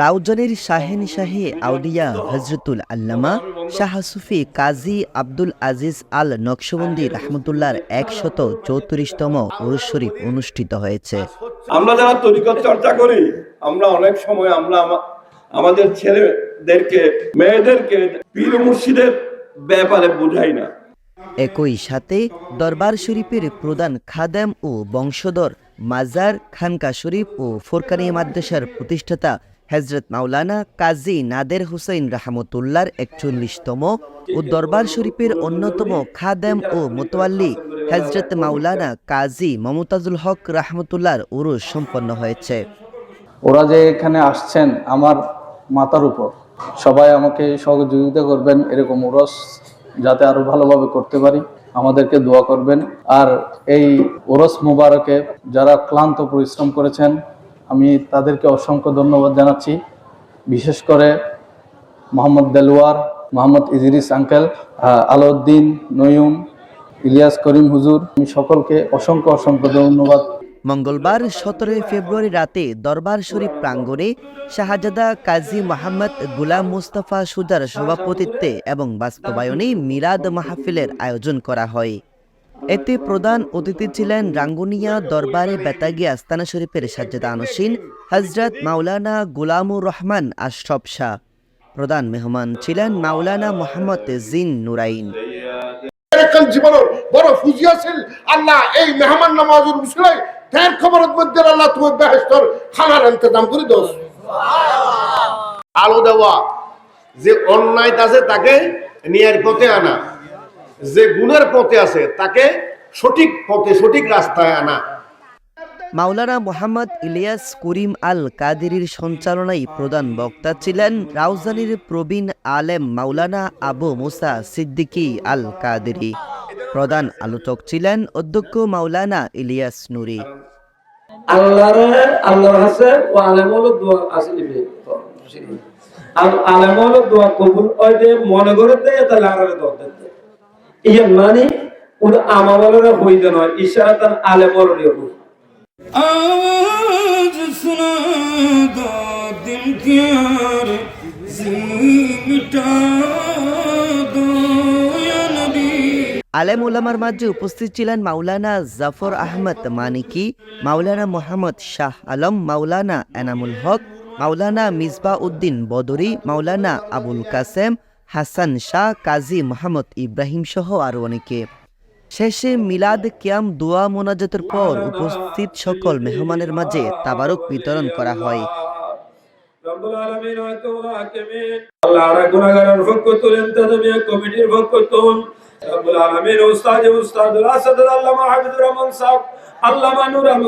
রাউজানের শাহেন শাহে আউলিয়া হজরতুল আল্লামা শাহ সুফি কাজী আব্দুল আজিজ আল নকশবন্দি রহমতুল্লাহর একশত চৌত্রিশতম উরুস শরীফ অনুষ্ঠিত হয়েছে। আমরা যারা তরিকত চর্চা করি আমরা অনেক সময় আমরা আমাদের ছেলেদেরকে মেয়েদেরকে পীর মুর্শিদের ব্যাপারে বুঝাই না। একই সাথে দরবার শরীফের প্রধান খাদেম ও বংশধর মাজার, খানকা শরীফ ও ফোরকানি মাদ্রাসার প্রতিষ্ঠাতা হজরত মাওলানা কাজী নাদের হুসাইন রাহমতুল্লার একচল্লিশতম ও দরবার শরীফের অন্যতম খাদেম ও মোতোয়াল্লি হজরত মাওলানা কাজী মমতাজুল হক রাহমতুল্লার উরুস সম্পন্ন হয়েছে। ওরা যে এখানে আসছেন আমার মাথার উপর, সবাই আমাকে সহযোগিতা করবেন, এরকম ওরস যাতে আরও ভালোভাবে করতে পারি। আমাদেরকে দোয়া করবেন। আর এই ওরস মুবারকে যারা ক্লান্ত পরিশ্রম করেছেন, আমি তাদেরকে অসংখ্য ধন্যবাদ জানাচ্ছি। বিশেষ করে মোহাম্মদ দেলোয়ার মোহাম্মদ ইজিরিস আঙ্কেল আলাউদ্দিন নয়ুম ইলিয়াস করিম হুজুর, আমি সকলকে অসংখ্য অসংখ্য ধন্যবাদ। মঙ্গলবার সতেরোই ফেব্রুয়ারি রাতে দরবার শরীফ প্রাঙ্গণে শাহজাদা কাজী মোহাম্মদ গুলাম মুস্তাফা সুজার সভাপতিত্বে এবং বাস্তবায়নে মিলাদ মাহফিলের আয়োজন করা হয়। এতে প্রধান অতিথি ছিলেন রাঙ্গুনিয়া দরবারে বেতাগিয়া আস্তানা শরীফের সাজ্জাদা আনসিন হজরত মাওলানা গুলামুর রহমান আশরফ শাহ। প্রধান মেহমান ছিলেন মাওলানা মোহাম্মদ জিন নুরাইন। জীবনের বড় ফুজি আছিল, আল্লাহ এই মেহমান নামাজের ফের খবরের মধ্যে আল্লাহ তুমি বেহেস্তর খানার ইন্তজাম করে দোস আলো দেওয়া। যে অন্যায় আছে তাকে নিয়ার পথে আনা। যে গুণের পথে আছে তাকে সঠিক পথে সঠিক রাস্তায় আনা। মাওলানা মোহাম্মদ ইলিয়াস করিম আল কাদেরির সঞ্চালনায় প্রধান বক্তা ছিলেন রাউজানির প্রবীণ আলেম মাওলানা আবু মুসা সিদ্দিকী আল কাদেরি প্রধান আলোচক ছিলেন অধ্যক্ষ মাওলানা ইলিয়াস নুরি। আল্লাহরে আল্লাহর কাছে ও আলেমল দোয়া আর দোয়া কবুল হয় যে মনে করে দেয় তাহলে দোয়া মানে ওর আমাবলরে হই যেন ইশারা তার আলেমলরে হই। আজ দিন কি আর আলেম ওলামার মাঝে উপস্থিত ছিলেন মাওলানা জাফর আহমদ মানিকি, মাওলানা মোহাম্মদ শাহ আলম, মাওলানা এনামুল হক, মাওলানা মিসবা উদ্দিন বদরি, মাওলানা আবুল কাসেম, হাসান শাহ, কাজী মোহাম্মদ ইব্রাহিম সহ আরও অনেকে। শেষে মিলাদ কিয়াম দোয়া মোনাজাতের পর উপস্থিত সকল মেহমানের মাঝে তাবারক বিতরণ করা হয়। আল্লাহ কমিটির রব্বুল আলামিন উস্তাদ উস্তাদুল আসাদুল আল্লামা হাবিবুর রহমান সাহেব আল্লামা নূর